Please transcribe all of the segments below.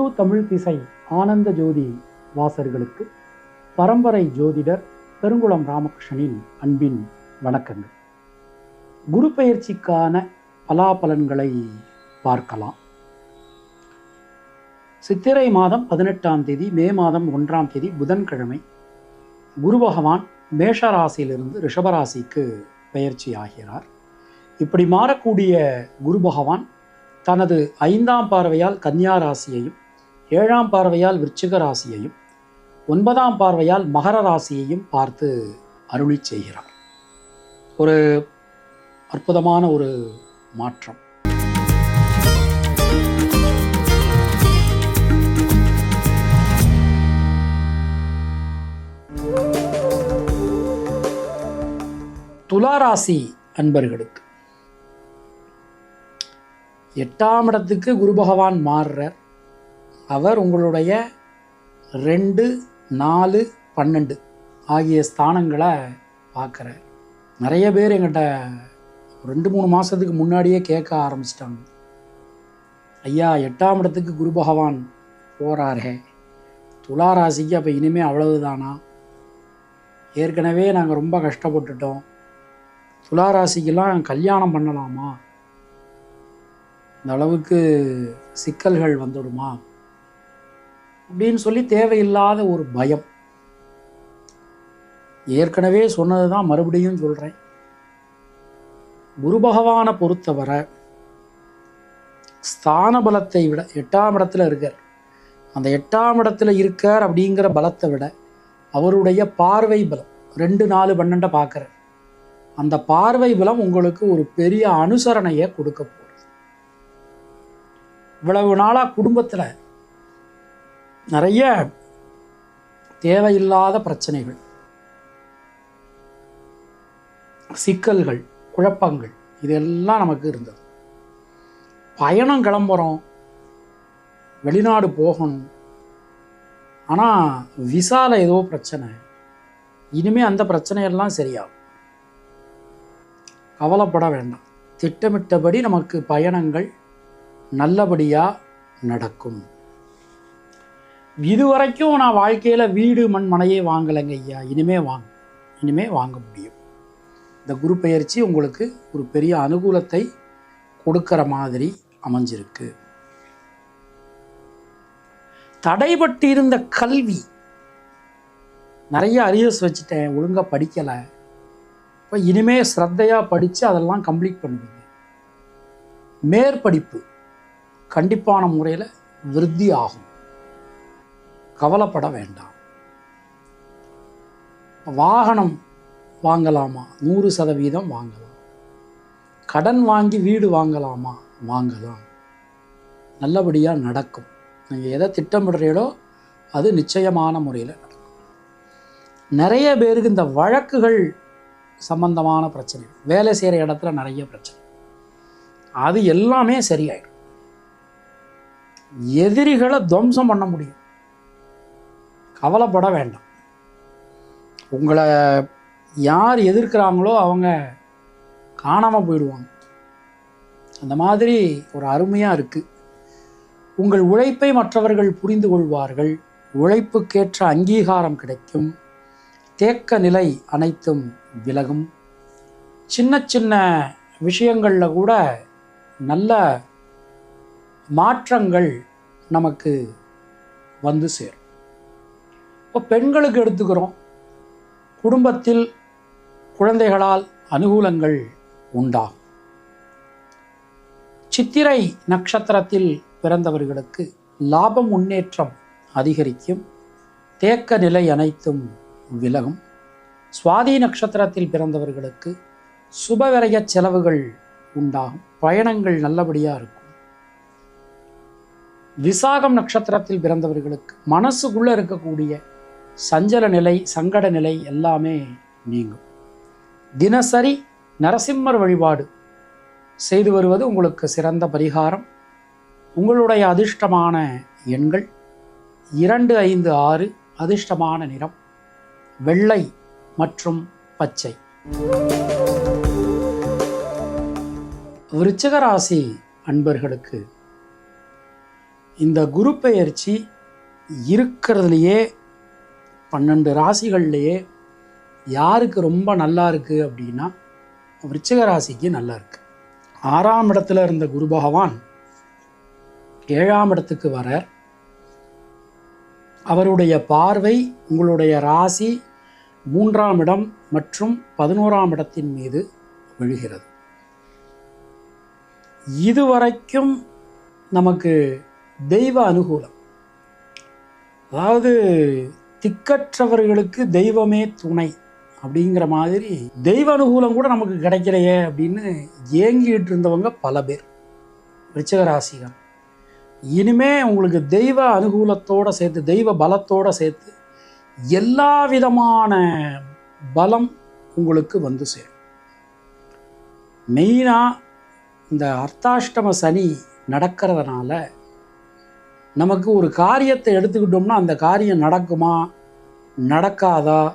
இந்து தமிழ் திசை ஆனந்த ஜோதி வாசர்களுக்கு பரம்பரை ஜோதிடர் பெருங்குளம் ராமகிருஷ்ணனின் அன்பின் வணக்கங்கள். குரு பயிற்சிக்கான பலாபலன்களை பார்க்கலாம். சித்திரை மாதம் பதினெட்டாம் தேதி மே மாதம் ஒன்றாம் தேதி புதன்கிழமை குரு பகவான் மேஷராசியிலிருந்து ரிஷபராசிக்கு பெயர்ச்சி ஆகிறார். இப்படி மாறக்கூடிய குரு பகவான் தனது ஐந்தாம் பார்வையால் கன்னியா ராசியையும் ஏழாம் பார்வையால் விருச்சிக ராசியையும் ஒன்பதாம் பார்வையால் மகர ராசியையும் பார்த்து அருளி செய்கிறார். ஒரு அற்புதமான ஒரு மாற்றம். துளாராசி அன்பர்களுக்கு எட்டாம் இடத்துக்கு குரு பகவான் மாறுறார். அவர் உங்களுடைய ரெண்டு நாலு பன்னெண்டு ஆகிய ஸ்தானங்களை பார்க்குறார். நிறைய பேர் எங்கிட்ட ரெண்டு மூணு மாதத்துக்கு முன்னாடியே கேட்க ஆரம்பிச்சிட்டாங்க. ஐயா எட்டாம் இடத்துக்கு குரு பகவான் போகிறாரே துலா ராசிக்கு அப்போ இனிமேல் அவ்வளவுதானா? ஏற்கனவே நாங்கள் ரொம்ப கஷ்டப்பட்டுட்டோம். துலா ராசிக்கெல்லாம் கல்யாணம் பண்ணலாமா? இந்த அளவுக்கு சிக்கல்கள் வந்துடுமா? அப்படின்னு சொல்லி தேவையில்லாத ஒரு பயம். ஏற்கனவே சொன்னது தான் மறுபடியும் சொல்கிறேன் குரு பகவானை பொறுத்தவரை ஸ்தான பலத்தை விட எட்டாம் இடத்துல இருக்கார். அந்த எட்டாம் இடத்துல இருக்கார் அப்படிங்கிற பலத்தை விட அவருடைய பார்வை பலம் ரெண்டு நாலு பன்னெண்டை பார்க்குறார். அந்த பார்வை பலம் உங்களுக்கு ஒரு பெரிய அனுசரணையை கொடுக்க போகுது. இவ்வளவு நாளாக குடும்பத்தில் நிறைய தேவையில்லாத பிரச்சனைகள் சிக்கல்கள் குழப்பங்கள் இதெல்லாம் நமக்கு இருந்தது. பயணம் கிளம்புறோம் வெளிநாடு போகணும். ஆனால் விசால ஏதோ பிரச்சனை. இனிமேல் அந்த பிரச்சனையெல்லாம் சரியாகும். கவலைப்பட வேண்டாம். திட்டமிட்டபடி நமக்கு பயணங்கள் நல்லபடியாக நடக்கும். இதுவரைக்கும் நான் வாழ்க்கையில் வீடு மண் மனையே வாங்கலைங்க ஐயா. இனிமே வாங்க. இனிமே வாங்க முடியும். இந்த குரு பெயர்ச்சி உங்களுக்கு ஒரு பெரிய அனுகூலத்தை கொடுக்கிற மாதிரி அமைஞ்சிருக்கு. தடைபட்டு இருந்த கல்வி. நிறைய அரியர்ஸ் வச்சுட்டேன். ஒழுங்காக படிக்கலை. இப்போ இனிமே ஸ்ரத்தையாக படித்து அதெல்லாம் கம்ப்ளீட் பண்ணுவீங்க. மேற்படிப்பு கண்டிப்பான முறையில் விருத்தி ஆகும். கவலைப்பட வேண்டாம். வாகனம் வாங்கலாமா? நூறு சதவீதம் வாங்கலாம். கடன் வாங்கி வீடு வாங்கலாமா? வாங்கலாம். நல்லபடியாக நடக்கும். நீங்கள் எதை திட்டமிடுறீங்களோ அது நிச்சயமான முறையில் நடக்கும். நிறைய பேருக்கு இந்த வழக்குகள் சம்பந்தமான பிரச்சனை. வேலை செய்கிற இடத்துல நிறைய பிரச்சனை. அது எல்லாமே சரியாயிடும் எதிரிகளை துவம்சம் பண்ண முடியும். கவலைப்பட வேண்டாம். உங்களை யார் எதிர்க்கிறாங்களோ அவங்க காணாமல் போயிடுவாங்க. அந்த மாதிரி ஒரு அருமையாக இருக்குது உங்கள் உழைப்பை மற்றவர்கள் புரிந்து கொள்வார்கள். உழைப்புக்கேற்ற அங்கீகாரம் கிடைக்கும். தேக்க நிலை அனைத்தும் விலகும். சின்ன சின்ன விஷயங்களில் கூட நல்ல மாற்றங்கள் நமக்கு வந்து சேரும். இப்போ பெண்களுக்கு எடுத்துக்கிறோம். குடும்பத்தில் குழந்தைகளால் அனுகூலங்கள் உண்டாகும். சித்திரை நட்சத்திரத்தில் பிறந்தவர்களுக்கு லாபம் முன்னேற்றம் அதிகரிக்கும். தேக்க நிலை அனைத்தும் விலகும். சுவாதி நட்சத்திரத்தில் பிறந்தவர்களுக்கு சுபவிரய செலவுகள் உண்டாகும். பயணங்கள் நல்லபடியாக இருக்கும். விசாகம் நட்சத்திரத்தில் பிறந்தவர்களுக்கு மனசுக்குள்ளே இருக்கக்கூடிய சஞ்சல நிலை சங்கட நிலை எல்லாமே நீங்கும். தினசரி நரசிம்மர் வழிபாடு செய்து வருவது உங்களுக்கு சிறந்த பரிகாரம். உங்களுடைய அதிர்ஷ்டமான எண்கள் இரண்டு ஐந்து ஆறு அதிர்ஷ்டமான நிறம் வெள்ளை மற்றும் பச்சை. விருச்சிகராசி அன்பர்களுக்கு இந்த குரு பெயர்ச்சி இருக்கிறதுலையே பன்னெண்டு ராசிகள்லையே யாருக்கு ரொம்ப நல்லா இருக்குது அப்படின்னா விருச்சிக ராசிக்கு நல்லா இருக்கு. ஆறாம் இடத்துல இருந்த குரு பகவான் ஏழாம் இடத்துக்கு வர அவருடைய பார்வை உங்களுடைய ராசி மூன்றாம் இடம் மற்றும் பதினோராம் இடத்தின் மீது விழுகிறது. இதுவரைக்கும் நமக்கு தெய்வ அனுகூலம் அதாவது திக்கற்றவர்களுக்கு தெய்வமே துணை அப்படிங்கிற மாதிரி தெய்வ அனுகூலம் கூட நமக்கு கிடைக்கலையே அப்படின்னு ஏங்கிட்டு இருந்தவங்க பல பேர். ரிச்சகராசிகள் இனிமே உங்களுக்கு தெய்வ அனுகூலத்தோடு சேர்த்து தெய்வ பலத்தோடு சேர்த்து எல்லா விதமான பலம் உங்களுக்கு வந்து சேரும். மெயினாக இந்த அர்த்தாஷ்டம சனி நடக்கிறதுனால நமக்கு ஒரு காரியத்தை எடுத்துக்கிட்டோம்னா அந்த காரியம் நடக்குமா நடக்காதா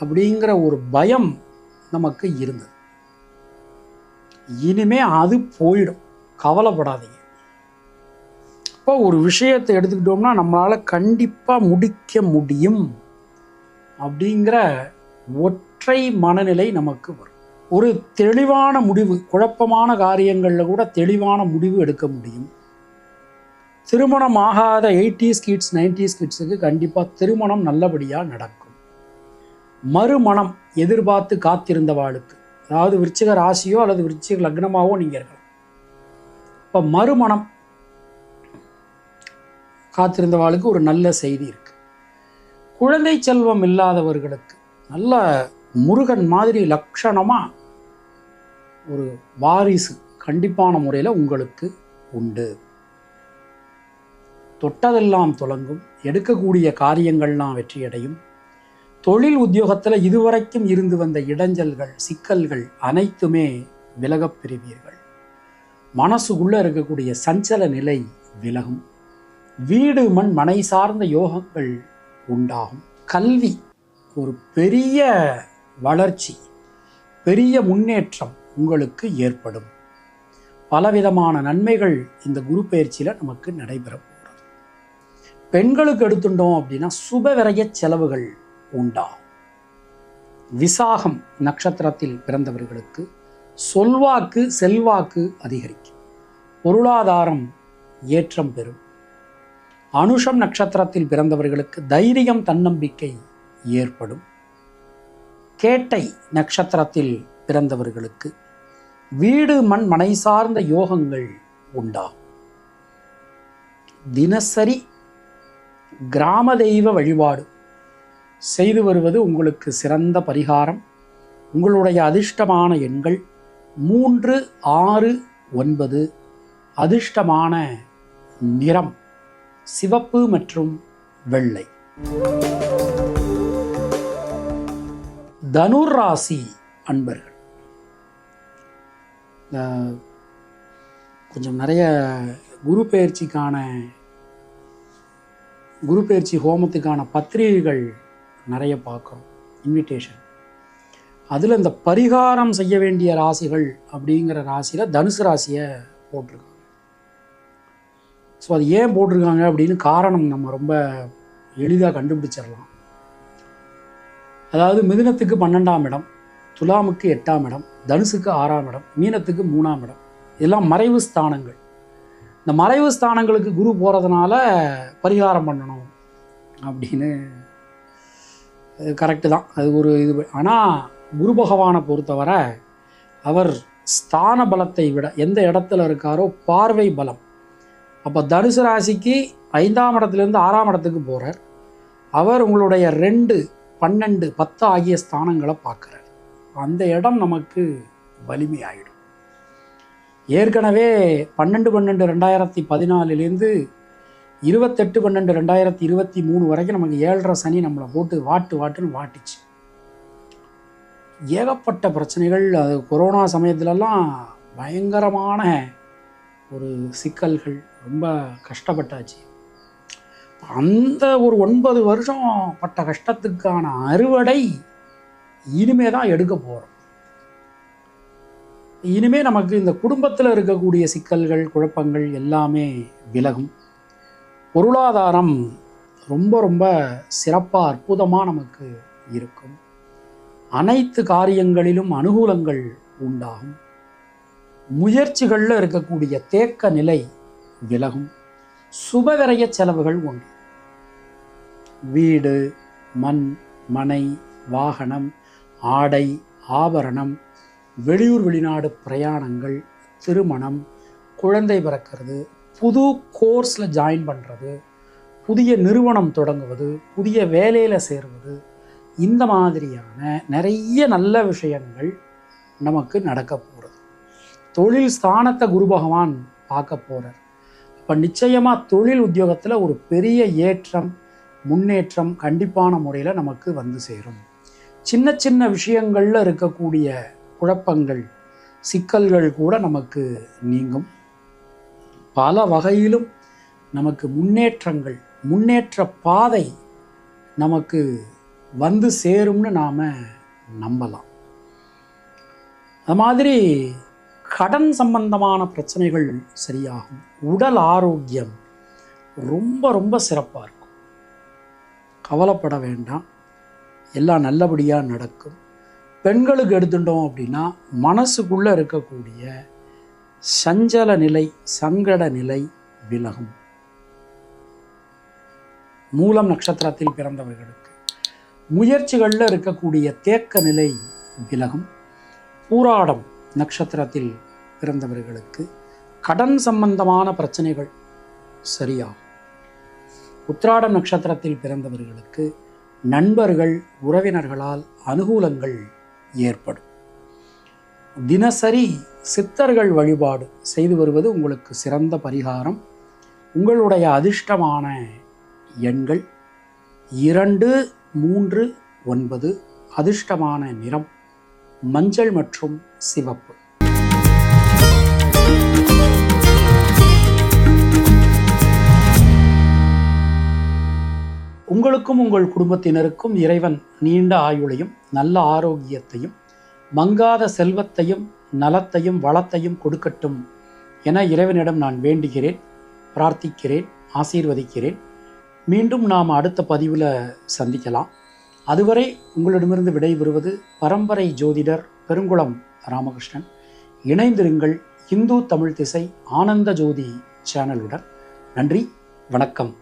அப்படிங்கிற ஒரு பயம் நமக்கு இருந்தது. இனிமே அது போயிடும். கவலைப்படாதீங்க. இப்போ ஒரு விஷயத்தை எடுத்துக்கிட்டோம்னா நம்மளால் கண்டிப்பாக முடிக்க முடியும் அப்படிங்கிற ஒற்றை மனநிலை நமக்கு வரும். ஒரு தெளிவான முடிவு குழப்பமான காரியங்களில் கூட தெளிவான முடிவு எடுக்க முடியும். திருமணம் ஆகாத எயிட்டிஸ் கிட்ஸ் நைன்டிஸ் கிட்ஸுக்கு கண்டிப்பாக திருமணம் நல்லபடியாக நடக்கும். மறுமணம் எதிர்பார்த்து காத்திருந்தவாளுக்கு அதாவது விருச்சிக ராசியோ அல்லது விருச்சிக லக்னமாகவோ நீங்கள் இருக்கலாம். இப்போ மறுமணம் காத்திருந்தவாளுக்கு ஒரு நல்ல செய்தி இருக்குது குழந்தை செல்வம் இல்லாதவர்களுக்கு நல்ல முருகன் மாதிரி லட்சணமாக ஒரு வாரிசு கண்டிப்பான முறையில் உங்களுக்கு உண்டு. தொட்டதெல்லாம் தொடங்கும். எடுக்கக்கூடிய காரியங்கள்லாம் வெற்றியடையும். தொழில் உத்தியோகத்தில் இதுவரைக்கும் இருந்து வந்த இடைஞ்சல்கள் சிக்கல்கள் அனைத்துமே விலகப் பெறுவீர்கள். மனசுக்குள்ளே இருக்கக்கூடிய சஞ்சல நிலை விலகும். வீடு மண் மனை சார்ந்த யோகங்கள் உண்டாகும். கல்வி ஒரு பெரிய வளர்ச்சி பெரிய முன்னேற்றம் உங்களுக்கு ஏற்படும். பலவிதமான நன்மைகள் இந்த குரு பயிற்சியில் நமக்கு நடைபெறும். பெண்களுக்கு எடுத்துட்டோம் அப்படின்னா சுபவிரய செலவுகள் உண்டாகும் விசாகம் நட்சத்திரத்தில் பிறந்தவர்களுக்கு சொல்வாக்கு செல்வாக்கு அதிகரிக்கும். பொருளாதாரம் ஏற்றம் பெறும். அனுஷம் நட்சத்திரத்தில் பிறந்தவர்களுக்கு தைரியம் தன்னம்பிக்கை ஏற்படும். கேட்டை நட்சத்திரத்தில் பிறந்தவர்களுக்கு வீடு மண் மனை சார்ந்த யோகங்கள் உண்டாகும் தினசரி கிராம தெய்வ வழிபாடு. செய்து வருவது உங்களுக்கு சிறந்த பரிகாரம். உங்களுடைய அதிர்ஷ்டமான எண்கள் மூன்று ஆறு ஒன்பது. அதிர்ஷ்டமான நிறம் சிவப்பு மற்றும் வெள்ளை. தனுர் ராசி அன்பர்கள் கொஞ்சம் நிறைய குரு பயிற்சிக்கான குரு பயிற்சி ஹோமத்துக்கான பத்திரிகைகள் நிறைய பார்க்குறோம். இன்விடேஷன் அதில் இந்த பரிகாரம் செய்ய வேண்டிய ராசிகள் அப்படிங்கிற ராசியில் தனுசு ராசியை போட்டிருக்காங்க. ஸோ அது ஏன் போட்டிருக்காங்க அப்படின்னு காரணம் நம்ம ரொம்ப எளிதாக கண்டுபிடிச்சிடலாம். அதாவது மிதுனத்துக்கு பன்னெண்டாம் இடம் துலாமுக்கு எட்டாம் இடம் தனுசுக்கு ஆறாம் இடம் மீனத்துக்கு மூணாம் இடம். இதெல்லாம் மறைவு ஸ்தானங்கள். இந்த மறைவு ஸ்தானங்களுக்கு குரு போகிறதுனால பரிகாரம் பண்ணணும் அப்படின்னு கரெக்டு தான். அது ஒரு இது. ஆனால் குரு பகவானை பொறுத்தவரை அவர் ஸ்தான பலத்தை விட எந்த இடத்துல இருக்காரோ பார்வை பலம். அப்போ தனுசு ராசிக்கு ஐந்தாம் இடத்துலேருந்து ஆறாம் இடத்துக்கு போகிறார் அவர் உங்களுடைய ரெண்டு பன்னெண்டு பத்து ஆகிய ஸ்தானங்களை பார்க்குறார். அந்த இடம் நமக்கு வலிமையாயிடும். ஏற்கனவே பன்னெண்டு பன்னெண்டு ரெண்டாயிரத்தி பதினாலுலேருந்து இருபத்தெட்டு பன்னெண்டு ரெண்டாயிரத்தி இருபத்தி மூணு வரைக்கும் நமக்கு ஏழரை சனி நம்மளை போட்டு வாட்டு வாட்டுன்னு வாட்டுச்சு. ஏகப்பட்ட பிரச்சனைகள் அது கொரோனா சமயத்துலலாம் பயங்கரமான ஒரு சிக்கல்கள் ரொம்ப கஷ்டப்பட்டாச்சு. அந்த ஒரு ஒன்பது வருஷம் பட்ட கஷ்டத்துக்கான அறுவடை இனிமே தான் எடுக்க போகிறோம் இனிமே நமக்கு இந்த குடும்பத்தில் இருக்கக்கூடிய சிக்கல்கள் குழப்பங்கள் எல்லாமே விலகும். பொருளாதாரம் ரொம்ப ரொம்ப சிறப்பாக அற்புதமாக நமக்கு இருக்கும். அனைத்து காரியங்களிலும் அனுகூலங்கள் உண்டாகும். முயற்சிகளில் இருக்கக்கூடிய தேக்க நிலை விலகும். சுபவிரய செலவுகள் உண்டு வீடு மண் மனை வாகனம் ஆடை ஆபரணம் வெளியூர் வெளிநாடு பிரயாணங்கள் திருமணம் குழந்தை பிறக்கிறது புது கோர்ஸில் ஜாயின் பண்ணுறது புதிய நிறுவனம் தொடங்குவது புதிய வேலையில் சேருவது இந்த மாதிரியான நிறைய நல்ல விஷயங்கள் நமக்கு நடக்க போகிறது தொழில் ஸ்தானத்தை குரு பகவான் பார்க்க போகிறார் அப்போ நிச்சயமாக தொழில் உத்தியோகத்தில் ஒரு பெரிய ஏற்றம் முன்னேற்றம் கண்டிப்பான முறையில் நமக்கு வந்து சேரும். சின்ன சின்ன விஷயங்களில் இருக்கக்கூடிய குழப்பங்கள் சிக்கல்கள் கூட நமக்கு நீங்கும். பல வகையிலும் நமக்கு முன்னேற்றங்கள் முன்னேற்ற பாதை நமக்கு வந்து சேரும்னு நாம் நம்பலாம். அது மாதிரி கடன் சம்பந்தமான பிரச்சனைகள் சரியாகும். உடல் ஆரோக்கியம் ரொம்ப ரொம்ப சிறப்பாக இருக்கும். கவலைப்பட வேண்டாம். எல்லாம் நல்லபடியாக நடக்கும். பெண்களுக்கு எடுத்துட்டோம் அப்படின்னா மனசுக்குள்ளே இருக்கக்கூடிய சஞ்சல நிலை சங்கட நிலை விலகும். மூலம் நட்சத்திரத்தில் பிறந்தவர்களுக்கு முயற்சிகளில் இருக்கக்கூடிய தேக்க நிலை விலகும். பூராடம் நட்சத்திரத்தில் பிறந்தவர்களுக்கு கடன் சம்பந்தமான பிரச்சனைகள் சரியாகும். உத்திராடம் நட்சத்திரத்தில் பிறந்தவர்களுக்கு நண்பர்கள் உறவினர்களால் அனுகூலங்கள் ஏற்படும். தினசரி சித்தர்கள் வழிபாடு செய்து வருவது உங்களுக்கு சிறந்த பரிகாரம். உங்களுடைய அதிர்ஷ்டமான எண்கள் இரண்டு மூன்று ஒன்பது அதிர்ஷ்டமான நிறம் மஞ்சள் மற்றும் சிவப்பு. உங்களுக்கும் உங்கள் குடும்பத்தினருக்கும் இறைவன் நீண்ட ஆயுளையும் நல்ல ஆரோக்கியத்தையும் மங்காத செல்வத்தையும் நலத்தையும் வளத்தையும் கொடுக்கட்டும் என இறைவனிடம் நான் வேண்டுகிறேன் பிரார்த்திக்கிறேன் ஆசீர்வதிக்கிறேன். மீண்டும் நாம் அடுத்த பதிவில் சந்திக்கலாம். அதுவரை உங்களிடமிருந்து விடைபெறுவது பரம்பரை ஜோதிடர் பெருங்குளம் ராமகிருஷ்ணன். இணைந்திருங்கள் இந்து தமிழ் திசை ஆனந்த ஜோதி சேனலுடன். நன்றி வணக்கம்.